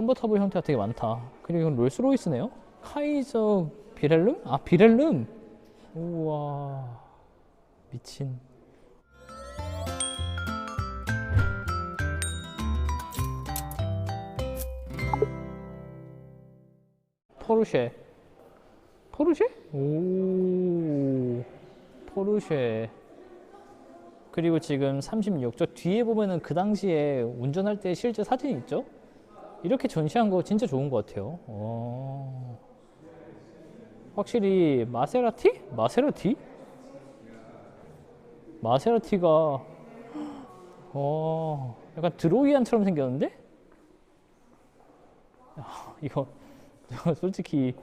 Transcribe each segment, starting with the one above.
컨버터블 형태가 되게 많다. 그리고 이건 롤스로이스네요. 카이저 비렐름? 아 비렐름. 우와 미친. 포르쉐. 포르쉐? 오 포르쉐. 그리고 지금 36. 저 뒤에 보면은 그 당시에 운전할 때 실제 사진이 있죠? 이렇게 전시한 거 진짜 좋은 것 같아요. 어. 확실히 마세라티? 마세라티? 마세라티가 어 약간 드로이안처럼 생겼는데? 야, 이거 솔직히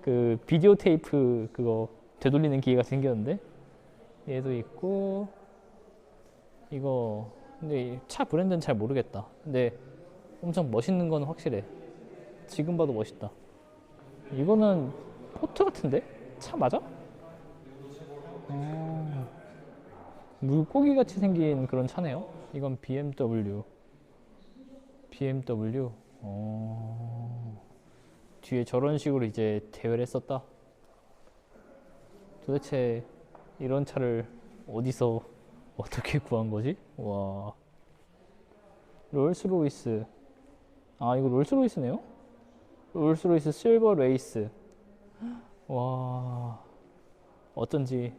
그 비디오 테이프 그거 되돌리는 기계가 생겼는데 얘도 있고 이거 근데 이차 브랜드는 잘 모르겠다. 근데 엄청 멋있는 건 확실해. 지금 봐도 멋있다. 이거는 포트 같은데? 차 맞아? 어, 물고기 같이 생긴 그런 차네요. 이건 BMW. BMW. 어, 뒤에 저런 식으로 이제 대여를 했었다. 도대체 이런 차를 어디서 어떻게 구한 거지? 와. 롤스로이스. 아, 이거 롤스로이스네요? 롤스로이스 실버 레이스. 와. 어쩐지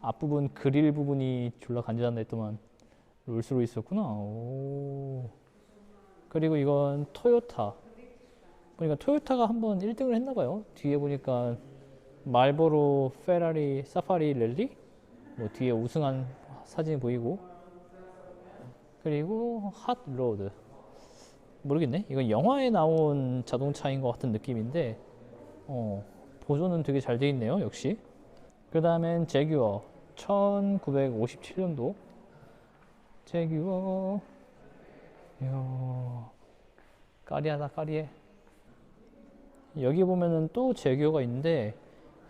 앞부분 그릴 부분이 졸라 간지난다 했더만 롤스로이스였구나. 오. 그리고 이건 토요타. 보니까 토요타가 한번 1등을 했나 봐요. 뒤에 보니까 말보로, 페라리, 사파리 랠리 뭐 뒤에 우승한 사진이 보이고 그리고 핫 로드 모르겠네. 이건 영화에 나온 자동차인 것 같은 느낌인데 어, 보존은 되게 잘 돼 있네요. 역시. 그 다음엔 제규어 1957년도 제규어 이야 까리하다 까리해 여기 보면은 또 제규어가 있는데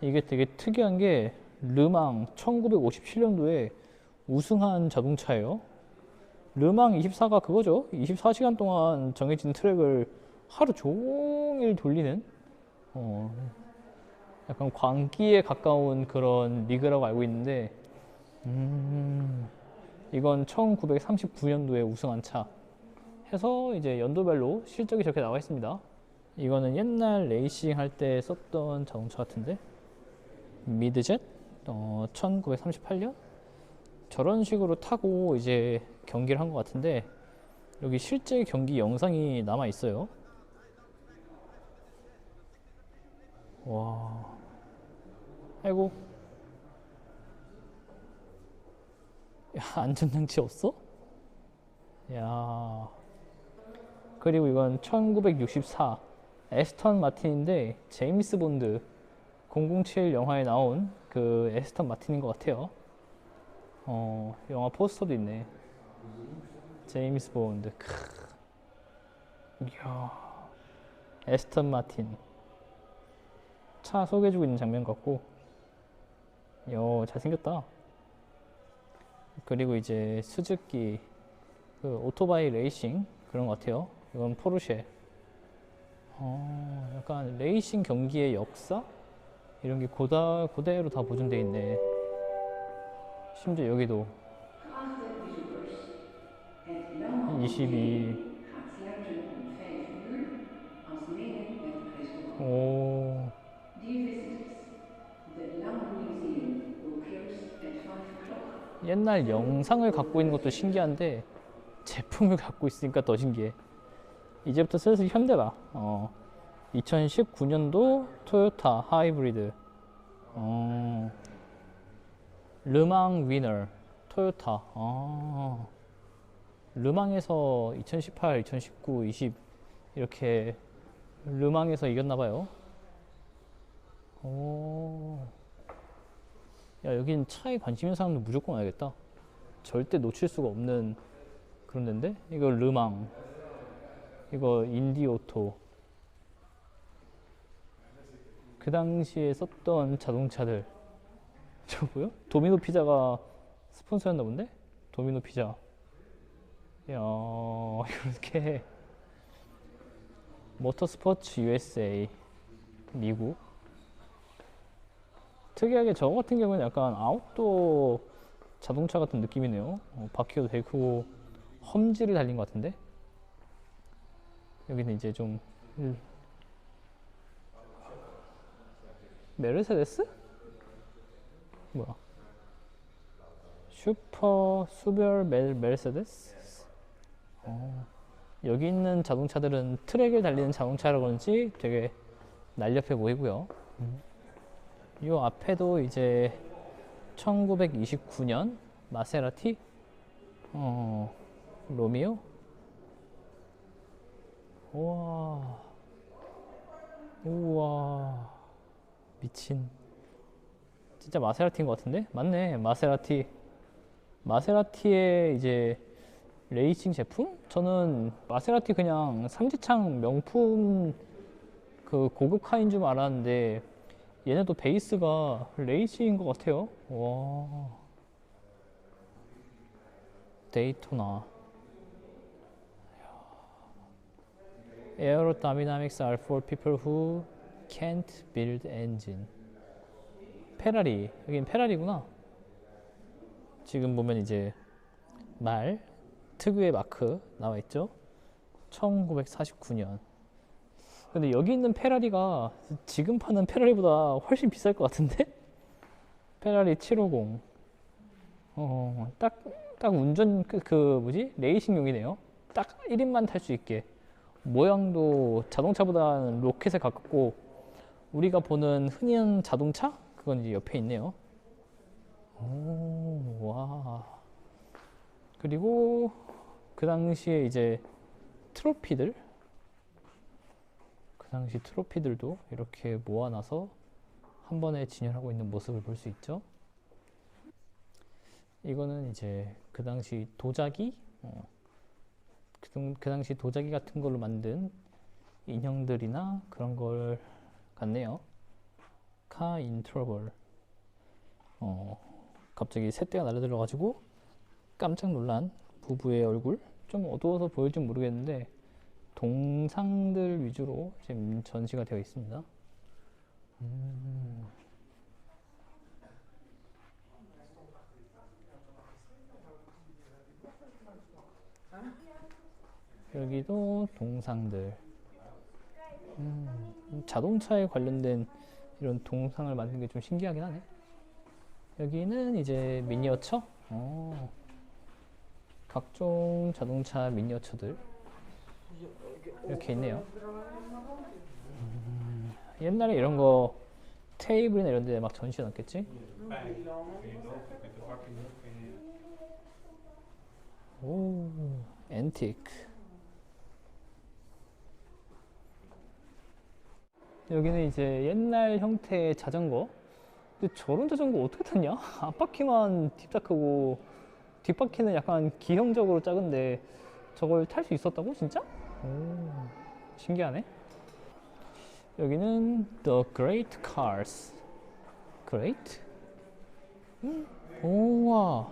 이게 되게 특이한 게 르망 1957년도에 우승한 자동차예요. 르망 24가 그거죠. 24시간 동안 정해진 트랙을 하루 종일 돌리는 어, 약간 광기에 가까운 그런 리그라고 알고 있는데 음, 이건 1939년도에 우승한 차 해서 이제 연도별로 실적이 저렇게 나와 있습니다. 이거는 옛날 레이싱 할 때 썼던 자동차 같은데 미드젯 어, 1938년 저런 식으로 타고 이제 경기를 한 것 같은데 여기 실제 경기 영상이 남아 있어요. 와, 아이고, 야 안전장치 없어? 야, 그리고 이건 1964 에스턴 마틴인데 제임스 본드 007 영화에 나온 그 에스턴 마틴인 것 같아요. 어, 영화 포스터도 있네. 제임스 본드. 크. 이야. 에스턴 마틴. 차 소개해주고 있는 장면 같고. 요, 잘생겼다. 그리고 이제 스즈키 그 오토바이 레이싱 그런 것 같아요. 이건 포르쉐. 어, 약간 레이싱 경기의 역사? 이런 게 고다, 그대로 다 보존돼 있네. 심지어 여기도 22. 오, 옛날 영상을 갖고 있는 것도 신기한데 제품을 갖고 있으니까 더 신기해. 이제부터 슬슬 현대다. 어, 2019년도 토요타 하이브리드. 어, 르망 위너 토요타. 아, 르망에서 2018, 2019, 20 이렇게 르망에서 이겼나 봐요. 오. 야, 여긴 차에 관심 있는 사람들 무조건 와야겠다. 절대 놓칠 수가 없는 그런 데인데? 이거 르망. 이거 인디오토. 그 당시에 썼던 자동차들. 저 뭐요? 도미노 피자가 스폰서였나 본데? 도미노 피자. 야, 이렇게 모터스포츠 USA 미국. 특이하게 저거 같은 경우는 약간 아웃도어 자동차 같은 느낌이네요. 어, 바퀴도 되게 크고 험지를 달린 것 같은데? 여기는 이제 좀 음. 메르세데스? 뭐야? 슈퍼 수별 멜 메르세데스 어. 여기 있는 자동차들은 트랙을 달리는 자동차라 그런지 되게 날렵해 보이고요. 이 앞에도 이제 1929년 마세라티 어, 로미오. 우와. 우와. 미친. 진짜 마세라티인 것 같은데? 맞네. 마세라티. 마세라티의 이제 레이싱 제품? 저는 마세라티 그냥 삼지창 명품 그 고급카인 줄 알았는데 얘네도 베이스가 레이싱인 것 같아요. 와. 데이토나. Aerodynamics are for people who can't build engine. 페라리. 여긴 페라리구나. 지금 보면 이제 말 특유의 마크 나와 있죠. 1949년. 근데 여기 있는 페라리가 지금 파는 페라리보다 훨씬 비쌀 것 같은데? 페라리 750. 어, 딱, 딱 운전, 그, 그 뭐지? 레이싱용이네요. 딱 1인만 탈 수 있게. 모양도 자동차보다는 로켓에 가깝고, 우리가 보는 흔한 자동차? 그건 이제 옆에 있네요. 오, 와. 그리고 그 당시에 이제 트로피들 그 당시 트로피들도 이렇게 모아놔서 한 번에 진열하고 있는 모습을 볼 수 있죠. 이거는 이제 그 당시 도자기 어, 그, 당- 그 당시 도자기 같은 걸로 만든 인형들이나 그런 걸 같네요. 카 인트러벌 어, 갑자기 새떼가 날려들어가지고 깜짝 놀란 부부의 얼굴 좀 어두워서 보일지 모르겠는데 동상들 위주로 지금 전시가 되어 있습니다. 음. 여기도 동상들. 음, 자동차에 관련된 이런 동상을 만든 게좀 신기하긴 하네. 여기는 이제 미니어처. 어. 각종 자동차 미니어처들 이렇게 있네요. 음, 옛날에 이런 거 테이블이나 이런 데 막 전시해 놨겠지? 오, 앤티크. 여기는 이제 옛날 형태의 자전거. 근데 저런 자전거 어떻게 탔냐? 앞바퀴만 딥다크고 뒷바퀴는 약간 기형적으로 작은데 저걸 탈 수 있었다고 진짜? 오, 신기하네. 여기는 The Great Cars. Great? 음, 오와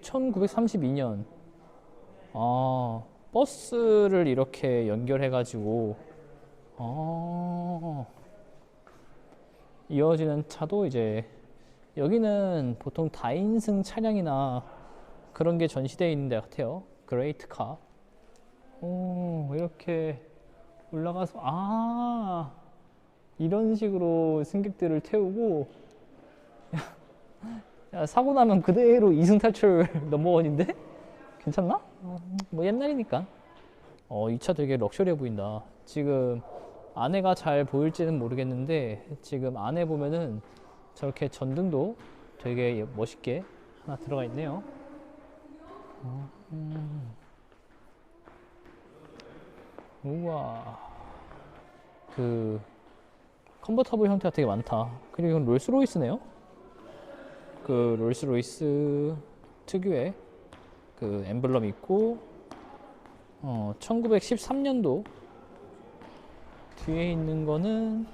1932년. 아 버스를 이렇게 연결해 가지고 아 이어지는 차도 이제 여기는 보통 다인승 차량이나 그런 게 전시되어 있는 데 같아요. 그레이트 카. 오, 이렇게 올라가서, 아, 이런 식으로 승객들을 태우고, 야, 야, 사고 나면 그대로 이승 탈출 넘버원인데? 괜찮나? 어, 뭐 옛날이니까. 어, 이 차 되게 럭셔리해 보인다. 지금 안에가 잘 보일지는 모르겠는데, 지금 안에 보면은 저렇게 전등도 되게 멋있게 하나 들어가 있네요. 음. 우와. 그 컨버터블 형태가 되게 많다. 그리고 이건 롤스로이스네요. 그 롤스로이스 특유의 그 엠블럼이 있고 어 1913년도 뒤에 있는 거는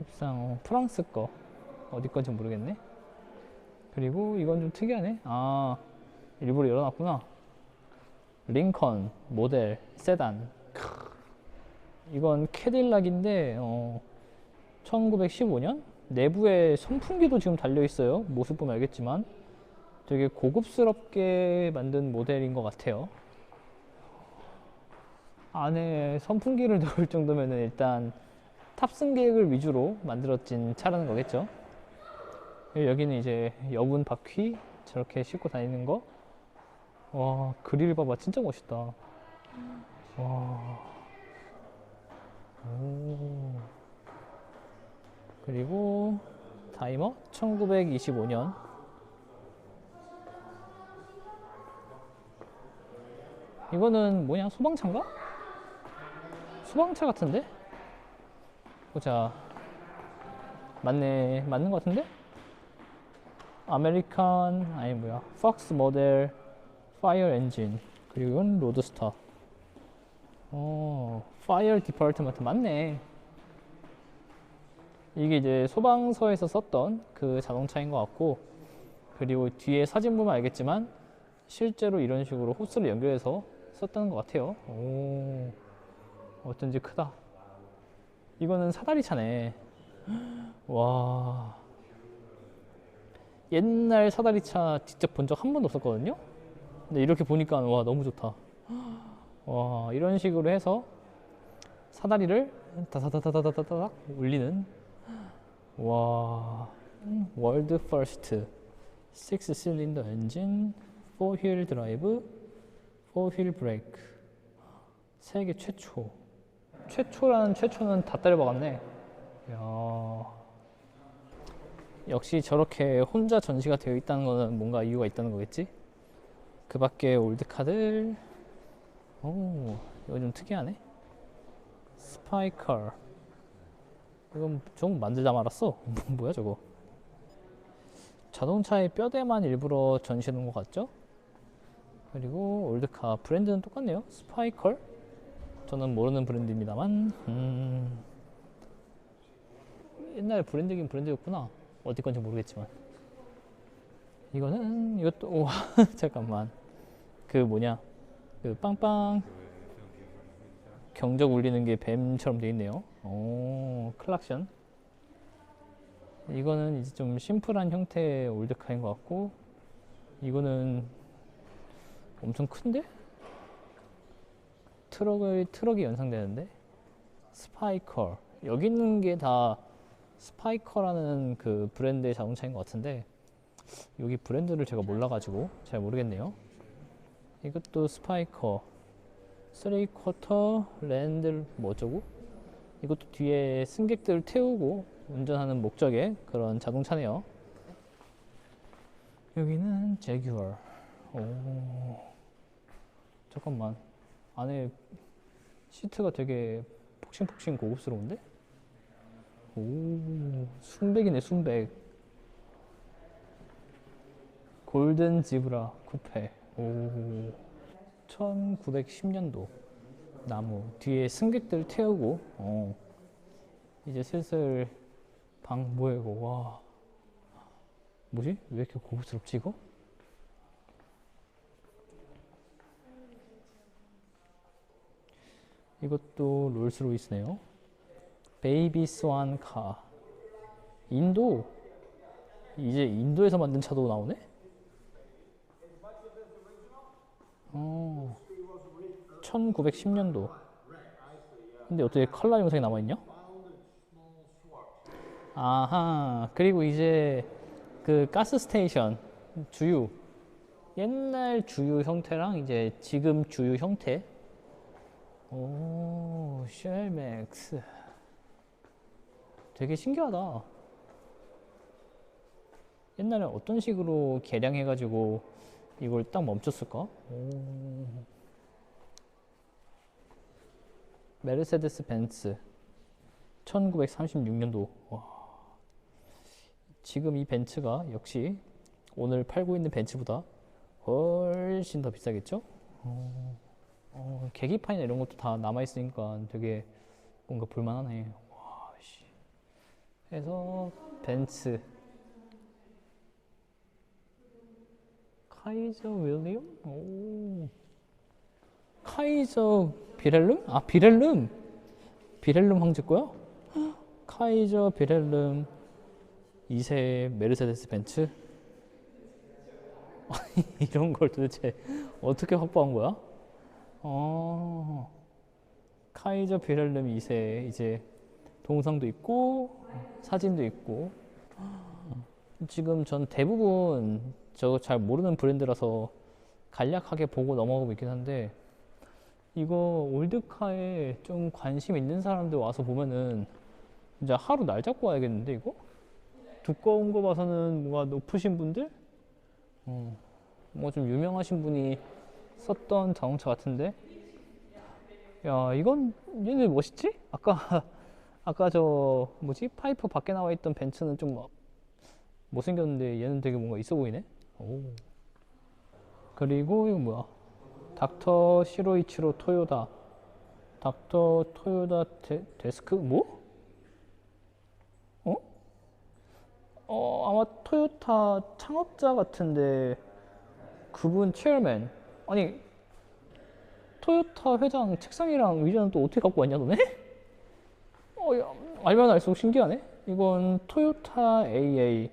입상 어, 프랑스 거 어디 건지 모르겠네. 그리고 이건 좀 특이하네. 아, 일부러 열어놨구나. 링컨 모델 세단. 크. 이건 캐딜락인데 어, 1915년 내부에 선풍기도 지금 달려 있어요. 모습 보면 알겠지만 되게 고급스럽게 만든 모델인 것 같아요. 안에 선풍기를 넣을 정도면 일단 탑승객을 위주로 만들어진 차라는 거겠죠. 여기는 이제 여분 바퀴 저렇게 싣고 다니는 거. 와 그릴 봐봐 진짜 멋있다. 와. 오. 그리고 타이머 1925년 이거는 뭐냐 소방차인가? 소방차 같은데? 보자 맞네 맞는 것 같은데? 아메리칸 아니 뭐야 팍스 모델 파이어 엔진 그리고 이건 로드스타 어 파이어 디파트먼트 맞네. 이게 이제 소방서에서 썼던 그 자동차인 것 같고 그리고 뒤에 사진 보면 알겠지만 실제로 이런 식으로 호스를 연결해서 썼다는 것 같아요. 오 어쩐지 크다. 이거는 사다리 차네. 와 옛날 사다리 차 직접 본 적 한 번도 없었거든요. 근데 이렇게 보니까 와 너무 좋다. 와 이런 식으로 해서 사다리를 다다다다다다닥 올리는 와 월드 퍼스트 6 실린더 엔진 4휠 드라이브 4휠 브레이크 세계 최초. 최초라는 최초는 다 때려박았네. 야 역시 저렇게 혼자 전시가 되어 있다는 거는 뭔가 이유가 있다는 거겠지? 그 밖에 올드카들. 오 이거 좀 특이하네. 스파이컬. 이건 좀 만들다 말았어. 뭐야 저거? 자동차의 뼈대만 일부러 전시해 놓은 것 같죠? 그리고 올드카 브랜드는 똑같네요. 스파이컬? 저는 모르는 브랜드입니다만. 음, 옛날 브랜드긴 브랜드였구나 어디 건지 모르겠지만. 이거는 이것도 오 잠깐만. 그 뭐냐? 그 빵빵 경적 울리는 게 뱀처럼 돼 있네요. 오 클락션. 이거는 이제 좀 심플한 형태의 올드카인 것 같고 이거는 엄청 큰데? 트럭을 트럭이 연상되는데? 스파이컬. 여기 있는 게 다 스파이커라는 그 브랜드의 자동차인 것 같은데 여기 브랜드를 제가 몰라가지고 잘 모르겠네요. 이것도 스파이커 3쿼터 랜드 뭐 어쩌고 이것도 뒤에 승객들을 태우고 운전하는 목적의 그런 자동차네요. 여기는 제규얼. 오 잠깐만 안에 시트가 되게 폭신폭신 고급스러운데? 오, 순백이네, 순백. 골든 지브라 쿠페. 오, 1910년도. 나무. 뒤에 승객들 태우고, 어. 이제 슬슬 방, 이거, 와. 뭐지? 왜 이렇게 고급스럽지, 이거? 이것도 롤스로이스네요. 베이비 스완 카. 인도. 이제 인도에서 만든 차도 나오네? 어. 1910년도. 근데 어떻게 컬러 영상이 남아있냐? 아하. 그리고 이제 그 가스 스테이션 주유. 옛날 주유 형태랑 이제 지금 주유 형태. 오, 쉘맥스. 되게 신기하다. 옛날에 어떤 식으로 개량해가지고 이걸 딱 멈췄을까? 오. 메르세데스 벤츠 1936년도. 와. 지금 이 벤츠가 역시 오늘 팔고 있는 벤츠보다 훨씬 더 비싸겠죠? 어, 어, 계기판이나 이런 것도 다 남아있으니까 되게 뭔가 볼만하네. 해서 벤츠 카이저 윌리엄? 오. 카이저 비렐름? 아 비렐름 비렐름 황제 거야? 카이저 비렐름 2세 메르세데스 벤츠 이런 걸 도대체 어떻게 확보한 거야? 어 카이저 비렐름 2세 이제 동상도 있고 사진도 있고 지금 전 대부분 저 잘 모르는 브랜드라서 간략하게 보고 넘어가고 있긴 한데 이거 올드카에 좀 관심 있는 사람들 와서 보면은 이제 하루 날 잡고 와야겠는데 이거? 두꺼운 거 봐서는 뭔가 높으신 분들? 어, 뭐좀 유명하신 분이 썼던 자동차 같은데 야 이건 얘네 멋있지? 아까 아까 저 뭐지 파이프 밖에 나와 있던 벤츠는 좀 막 못생겼는데 얘는 되게 뭔가 있어 보이네. 오. 그리고 이거 뭐야? 닥터 시로이치로 토요다. 닥터 토요다 데, 데스크 뭐? 어? 어 아마 토요타 창업자 같은데 그분 체어맨 아니 토요타 회장 책상이랑 의자는 또 어떻게 갖고 왔냐 너네? 어, 야, 알면 알수록 신기하네. 이건 토요타 AA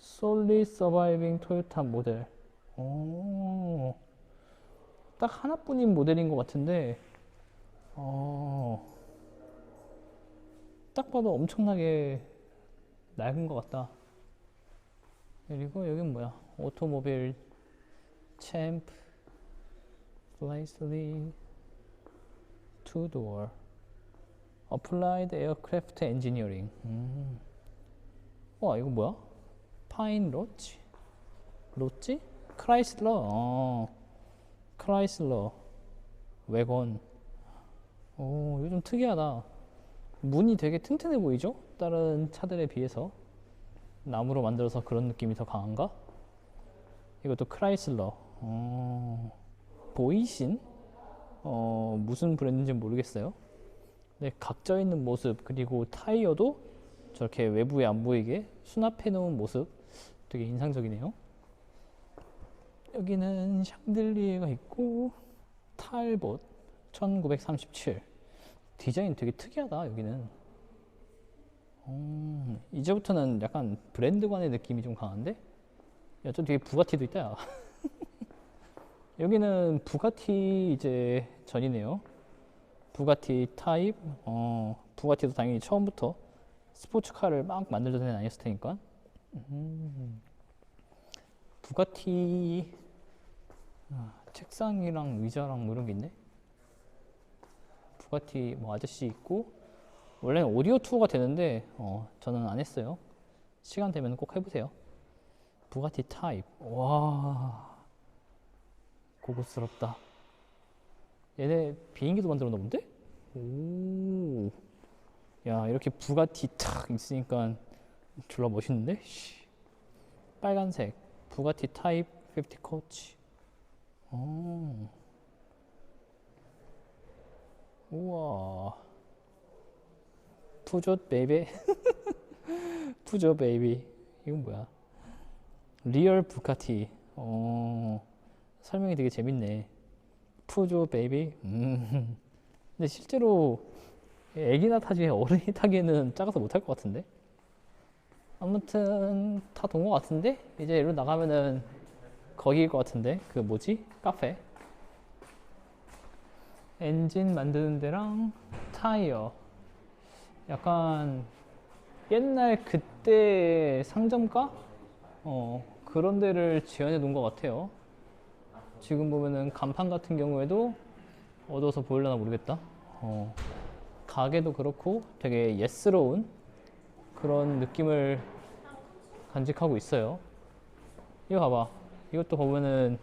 Solid Surviving 토요타 모델. 오, 딱 하나뿐인 모델인 것 같은데, 어, 딱 봐도 엄청나게 낡은 것 같다. 그리고 여긴 뭐야? 오토모빌 챔프 슬라이슬리 투 도어 Applied Aircraft Engineering. 음. 와 이거 뭐야? 파인 로치? 로치? 크라이슬러. 어. 크라이슬러. 외건. 오 이거 좀 특이하다. 문이 되게 튼튼해 보이죠? 다른 차들에 비해서 나무로 만들어서 그런 느낌이 더 강한가? 이것도 크라이슬러. 어. 보이신? 어 무슨 브랜드인지 모르겠어요. 네, 각져 있는 모습 그리고 타이어도 저렇게 외부에 안 보이게 수납해 놓은 모습. 되게 인상적이네요. 여기는 샹들리에가 있고 탈봇 1937 디자인 되게 특이하다 여기는. 음, 이제부터는 약간 브랜드관의 느낌이 좀 강한데? 야, 저 뒤에 부가티도 있다 야. 여기는 부가티 이제 전이네요 부가티 타입, 어, 부가티도 당연히 처음부터 스포츠카를 막 만들던 애는 아니었을 테니까. 음, 부가티 아, 책상이랑 의자랑 뭐 이런 게 있네. 부가티 뭐 아저씨 있고 원래는 오디오 투어가 되는데 어, 저는 안 했어요. 시간 되면 꼭 해보세요. 부가티 타입, 와 고급스럽다. 얘네 비행기도 만들었나 본데? 오. 야, 이렇게 부가티 탁 있으니까 졸라 멋있는데? 씨. 빨간색. 부가티 타입 50 코치. 오. 우와. 푸조 베이비. 푸조 베이비. 이건 뭐야? 리얼 부가티. 어. 설명이 되게 재밌네. 푸조 베이비. 음. 근데 실제로 애기나 타지 어른이 타기에는 작아서 못할 것 같은데. 아무튼 다 돈 것 같은데 이제 이리로 나가면은 거기일 것 같은데 그 뭐지 카페. 엔진 만드는 데랑 타이어. 약간 옛날 그때 상점가? 어 그런 데를 지어내 놓은 것 같아요. 지금 보면은 간판 같은 경우에도 어두워서 보일려나 모르겠다. 어, 가게도 그렇고 되게 예스러운 그런 느낌을 간직하고 있어요. 이거 봐봐. 이것도 보면은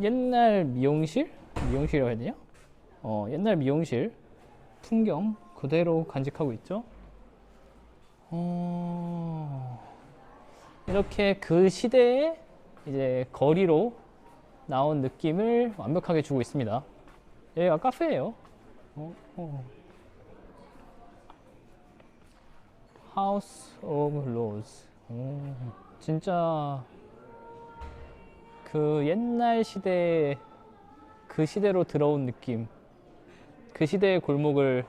옛날 미용실? 미용실이라고 해야 되냐? 어, 옛날 미용실 풍경 그대로 간직하고 있죠. 어, 이렇게 그 시대의 이제 거리로 나온 느낌을 완벽하게 주고 있습니다. 여기가 카페예요. 어, 어. House of Rose. 오, 진짜 그 옛날 시대 그 시대로 들어온 느낌, 그 시대의 골목을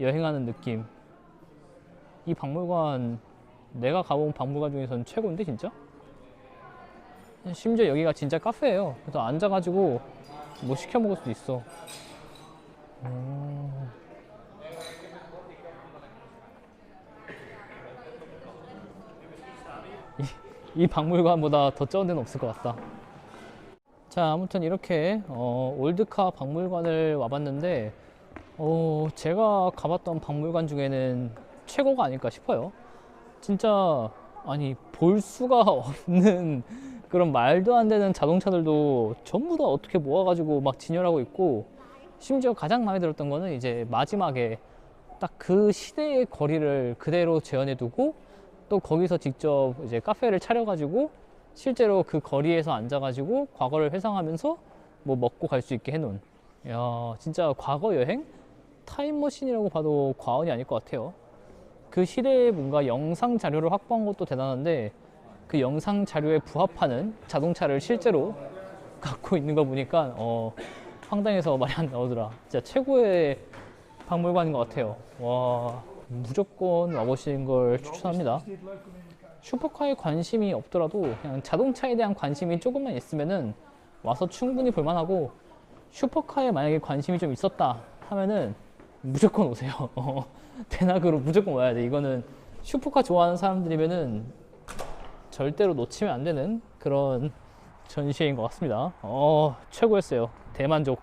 여행하는 느낌. 이 박물관 내가 가본 박물관 중에서는 최고인데 진짜? 심지어 여기가 진짜 카페예요. 그래서 앉아가지고 뭐 시켜 먹을 수도 있어. 음. 이, 이 박물관보다 더 좋은 데는 없을 것 같다. 자, 아무튼 이렇게 어, 올드카 박물관을 와봤는데 어, 제가 가봤던 박물관 중에는 최고가 아닐까 싶어요. 진짜 아니 볼 수가 없는 그런 말도 안 되는 자동차들도 전부 다 어떻게 모아가지고 막 진열하고 있고 심지어 가장 마음에 들었던 거는 이제 마지막에 딱 그 시대의 거리를 그대로 재현해 두고 또 거기서 직접 이제 카페를 차려가지고 실제로 그 거리에서 앉아가지고 과거를 회상하면서 뭐 먹고 갈 수 있게 해놓은 야 진짜 과거 여행 타임머신이라고 봐도 과언이 아닐 것 같아요. 그 시대의 뭔가 영상 자료를 확보한 것도 대단한데 그 영상 자료에 부합하는 자동차를 실제로 갖고 있는 거 보니까 어 황당해서 말이 안 나오더라. 진짜 최고의 박물관인 것 같아요. 와 무조건 와보시는 걸 추천합니다. 슈퍼카에 관심이 없더라도 그냥 자동차에 대한 관심이 조금만 있으면은 와서 충분히 볼만하고 슈퍼카에 만약에 관심이 좀 있었다 하면은 무조건 오세요. 어, 대낮으로 무조건 와야 돼. 이거는 슈퍼카 좋아하는 사람들이면은 절대로 놓치면 안 되는 그런 전시회인 것 같습니다. 어, 최고였어요. 대만족.